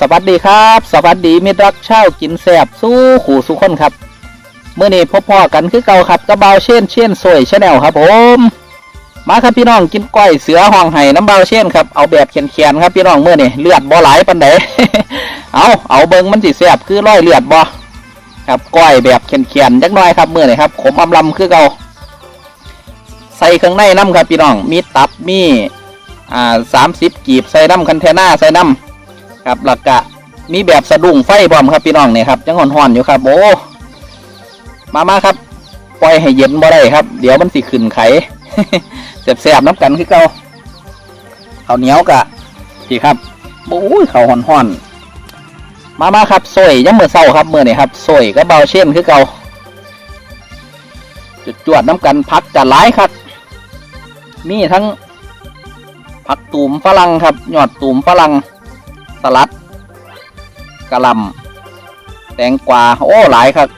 สวัสดีครับ สวัสดีมิตรรักเช่ากินแสบสู้ขู่สุขคนครับเมื่อนี้พบพ่อกันคือเก่าครับกระเบาเช่นเช่นสวยชาแนลครับผม มาครับพี่น้องกินก้อยเสือห้องไห้น้ำเบาเช่นครับเอาแบบเขียนๆครับพี่น้องเมื่อนี้เลือดบ่ไหลปันใดเอาเอาเบิงมันสิแสบคือร้อยเลือดบ่ครับก้อยแบบเขียนๆจักน่อยครับเมื่อนี้ครับขมอำลำคือเก่าใส่เครื่องในน้ำครับพี่น้องมีตับมีอ่าสามสิบกีบใส่น้ำคันเทน่าใส่น้ำครับหลักกะมีแบบสะดุ้งไฟพร้อมครับพี่น้องเนี่ยครับยังห่อนๆอยู่ครับโอ้มามาครับ ปล่อยให้เย็นบ่ได้ครับ เดี๋ยวมันสิขึ้นไข แสบๆน้ำกันคือเก่าข้าวเหนียวกะพี่ครับโอ้ยข้าวห่อนๆมามาครับสวยยังเมื่อเศร้าครับเมื่อนี่ครับสวยก็เบาเช่นคือเก่าจุดจวดน้ำกันพักจะหลายครับ มีทั้งผักตูมฝรั่งครับหยอดตูมฝรั่งสลัดกะหล่ำแตงกวาโอ้หลายครับ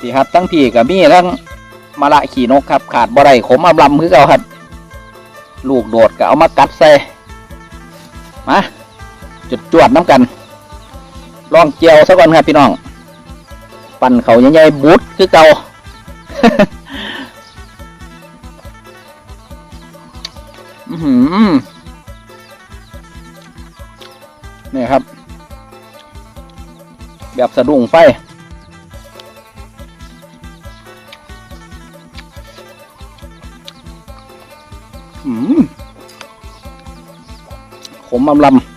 ดีครับทั้งพี่กับมีทั้ง มะละขี่นกครับ ขาดบ่ได้ขมอำลำคือเก่าครับ ลูกโดดก็เอามากัดใส่มาจุดจวดน้ำกันลองเจียวซะก่อนครับพี่น้อง ปั่นเขาใหญ่ๆบุดคือเก่าอือนี่ครับ แบบสะดุ้งไฟ 25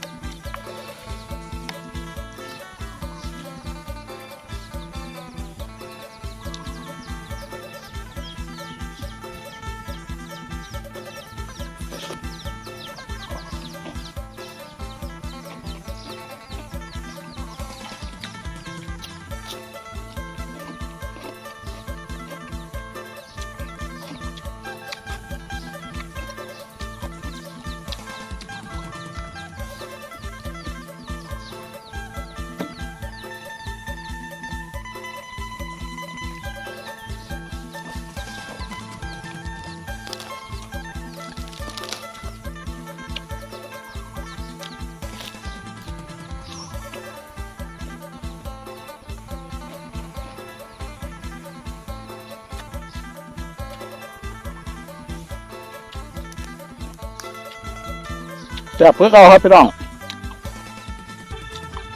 แซ่บเพื่อเก่าครับพี่น้อง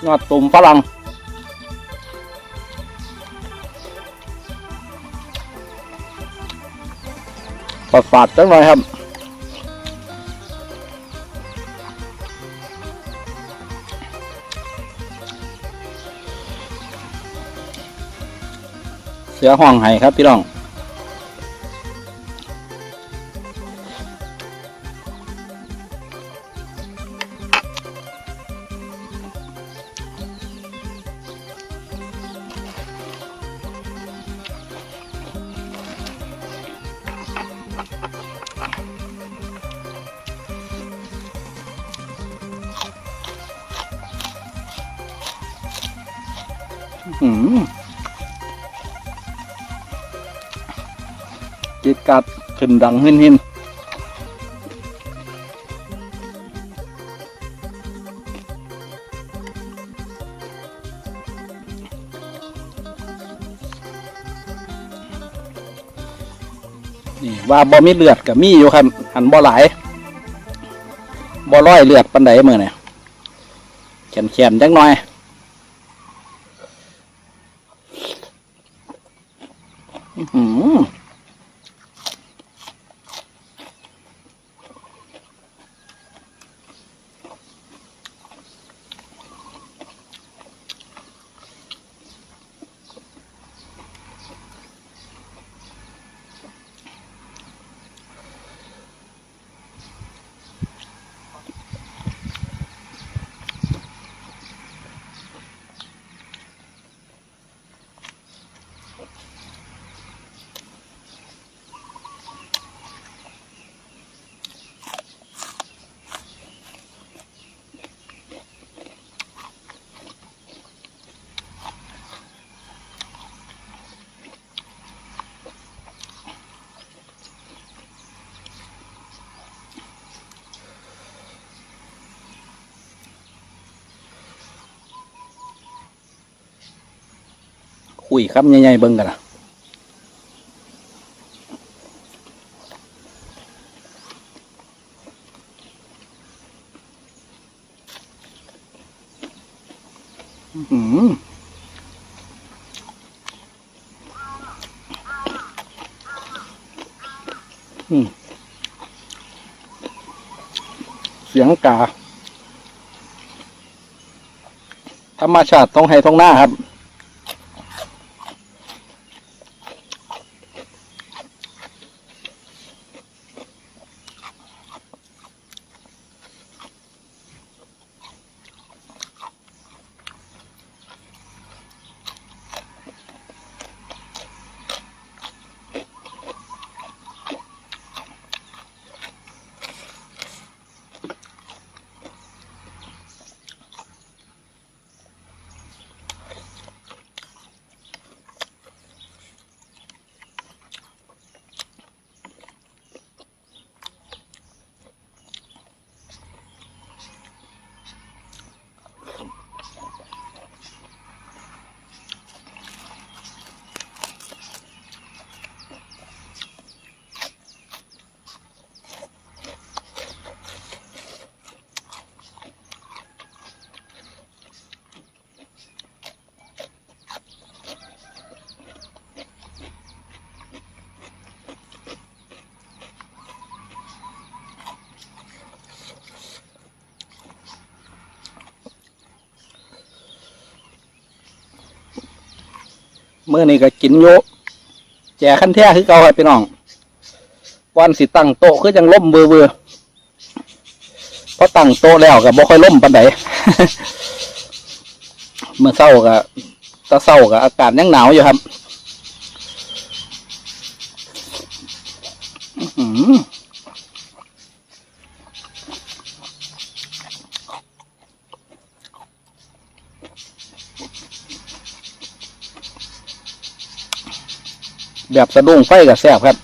ยอดตุ่มฝรั่งฝาดฝาดๆจังหน่อยครับเสือห้องไห้ครับพี่น้อง หืมกิดกัดขึ้นดังหินหินนี่ว่าบ่มีเลือดกับมีอยู่ครับหันบ่หลายบ่ร้อยเลือดปันไดมือเนี่ยแขนแขนจังหน่อย คุยครับใหญ่ๆเบิ่งกันนะอื้อหืออืมเสียงกา ธรรมชาติต้องให้ท้องหน้าครับ เมื่อนี้ก็กินโยแจกขั้นแท้คือเก่าครับพี่น้องวันสิตั้งโต๊ะคือจังล่มเบือเบือเพราะตั้งโต๊ะแล้วก็บ่ค่อยล่มปานใดเมื่อเศร้าก็ตะเศร้าก็อากาศยังหนาวอยู่ครับ อื แบบสะดุ้งไฟกับแซ่บครับ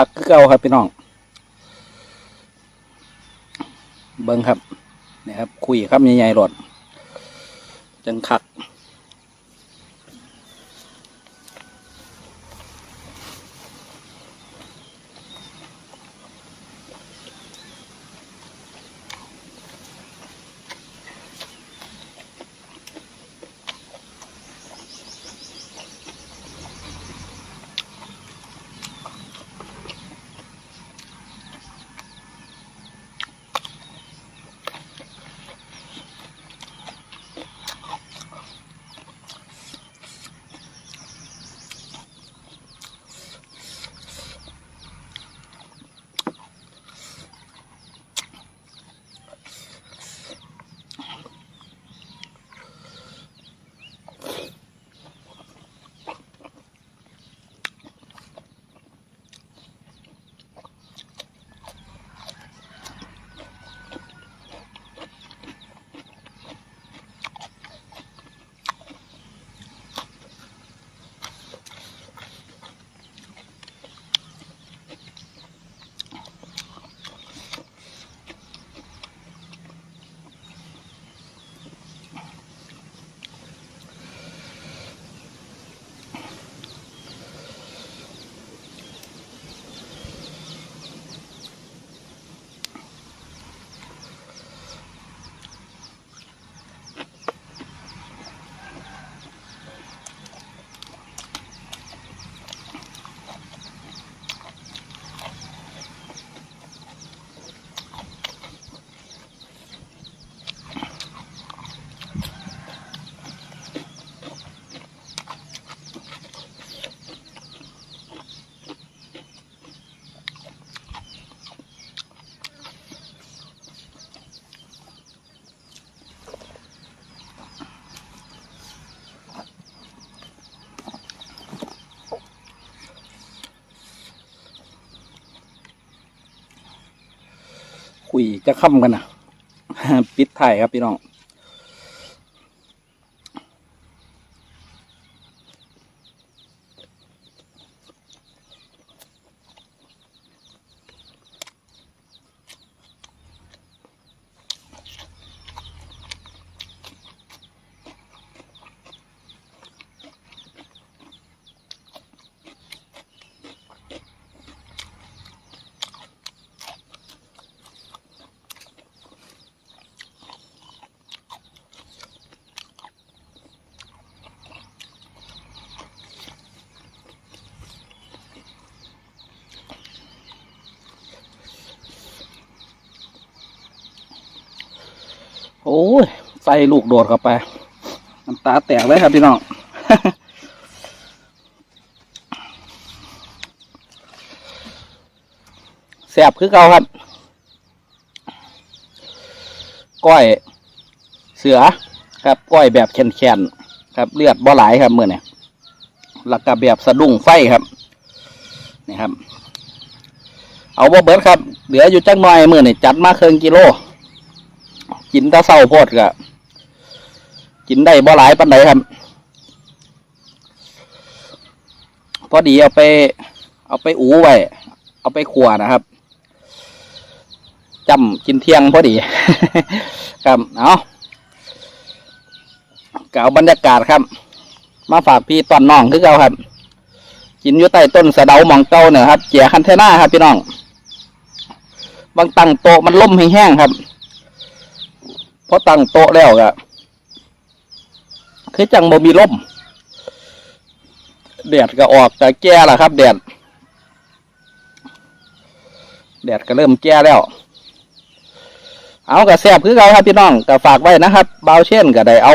คักคือเก่าครับพี่น้อง เบิ้งครับ นี่ครับ คุยครับใหญ่ๆรถจังคัก ยจะค่ำกันนะปิดถ่ายครับพี่น้อง โอ้ยใส่ลูกโดดเข้าไปน้ำตาแตกเลยครับพี่น้องแสบคือเก่าครับ ก้อยเสือครับ ก้อยแบบแข็งๆครับ เลือดบ่หลายครับมือเนี่ยแล้วก็แบบสะดุ้งไฟครับนี่ครับ เอาบ่เบิดครับ เหลืออยู่จักหน่อยมือนี่จัดมาครึ่งกิโล กินตะเศร้าโพดก็กินได้บ่หลายปันใดครับ พอดีเอาไป เอาไปอูไว้ เอาไปขัวนะครับจำกินเที่ยงพอดี ครับเอาก็เอาบรรยากาศครับ มาฝากพี่ตอนน้องคือเก่าครับ กินอยู่ใต้ต้นสะเดาหมองเก่าเนี่ยครับเจียคันเทน่าครับพี่น้อง บางตั้งโตมันล่มแห้งๆครับ พอตั้งโต๊ะแล้วก็คือจังบ่มีล่มแดดก็ออกก็แก่ละครับ แดด แดดก็เริ่มแก่แล้ว เอากระแซบคือเขาครับพี่น้องก็ฝากไว้นะครับเบาเช่นก็ได้เอา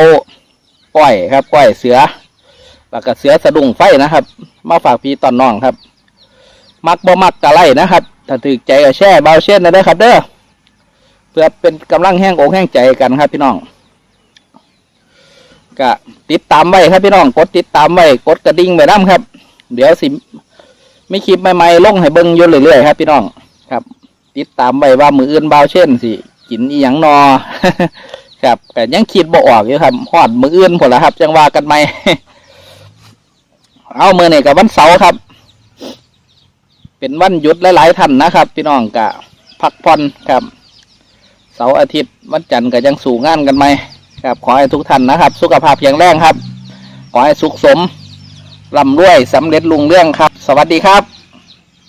ก้อยครับก้อยเสือแล้วก็เสือสะดุ้งไฟนะครับ มาฝากพี่ตอนน้องครับ มักบ่มักกะไล่นะครับ ถ้าถือใจก็แช่เบาเช่นนะเด้ครับ เด้อ พื่อเป็นกำลังแห้งอกแห้งใจกันครับพี่น้องก็ติดตามไว้ครับพี่น้องกดติดตามไว้กดกระดิ่งไว้น้ำครับ เดี๋ยวสิไมีคลิปใหม่ๆลงให้เบิ่งอยู่เรื่อยๆครับ พี่น้องครับ ติดตามไว้ว่ามืออื่นเบาเช่นสิกินอีหยังนอครับแต่ยังคิดบ่ออกอยู่ครับฮอดมืออื่นผลละครับ จังว่ากันไหมเอามือนี่กับวันเสาร์ครับ เป็นวันหยุดหลายๆท่านนะครับ พี่น้องกะพักผ่อนครับ เสาร์อาทิตย์วันจันทร์ก็ยังสู่งานกันไหมครับขอให้ทุกท่านนะครับ สุขภาพแข็งแรงครับ ขอให้สุขสมร่ำรวยสำเร็จลุงเรื่องครับ สวัสดีครับ